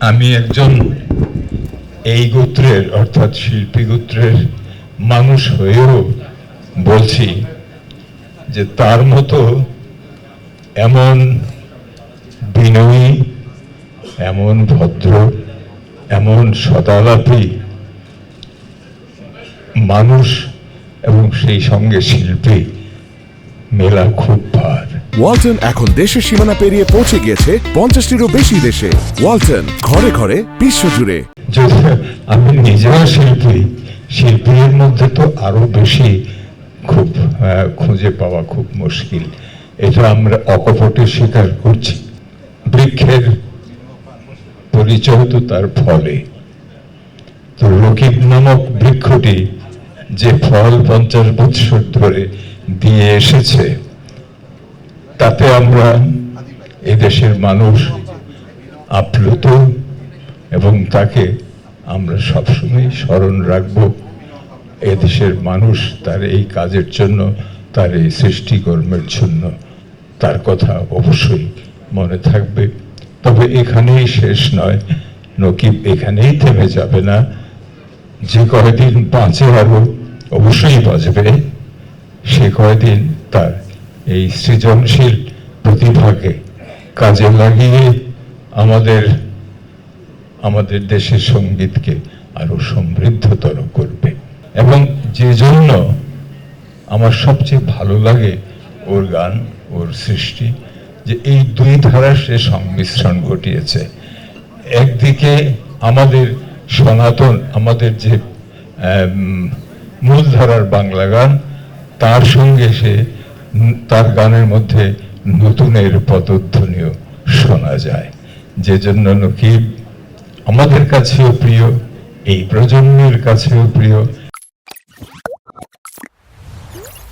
আমি একজন এই গোত্রের, অর্থাৎ শিল্পী গোত্রের মানুষ হয়েও বলছি যে তার মতো এমন বিনয়ী, এমন ভদ্র, এমন সদালাপী মানুষ এবং সেই সঙ্গে শিল্পী মেলা খুব ভার। ওয়ালটন এখন দেশের সীমানা পেরিয়ে পৌঁছে গিয়েছে পঞ্চাশটিরও বেশি দেশে। ওয়ালটন, ঘরে ঘরে, বিশ্বজুড়ে। আমি নিজেও শিল্পী। শিল্পীর মধ্যে তো আরও বেশি খুব খুঁজে পাওয়া খুব মুশকিল। এটা আমরা অকপটে স্বীকার করছি। বৃক্ষের পরিচয় তো তার ফলে। তো রকিব নামক বৃক্ষটি যে ফল পঞ্চাশ বৎসর ধরে দিয়ে এসেছে তাতে আমরা এদেশের মানুষ আপ্লুত এবং তাকে আমরা সবসময় স্মরণ রাখব। এদেশের মানুষ তার এই কাজের জন্য, তার এই সৃষ্টিকর্মের জন্য তার কথা অবশ্যই মনে থাকবে। তবে এখানেই শেষ নয়। নকিব এখানেই থেমে যাবে না। যে কয়দিন বাঁচে আরও অবশ্যই বাঁচবে, সে কয়দিন তার এই সৃজনশীল প্রতিভাকে কাজে লাগিয়ে আমাদের আমাদের দেশের সঙ্গীতকে আরও সমৃদ্ধতর করবে। এবং যে জন্য আমার সবচেয়ে ভালো লাগে ওর গান, ওর সৃষ্টি, যে এই দুই ধারার সে সংমিশ্রণ ঘটিয়েছে। একদিকে আমাদের সনাতন, আমাদের যে মূলধারার বাংলা গান, তার সঙ্গে সে তার গানের মধ্যে নতুনের পদধ্বনিও শোনা যায়। যে জন্য নকিব, আমাদের কাছেও প্রিয়, এই প্রজন্মের কাছেও প্রিয়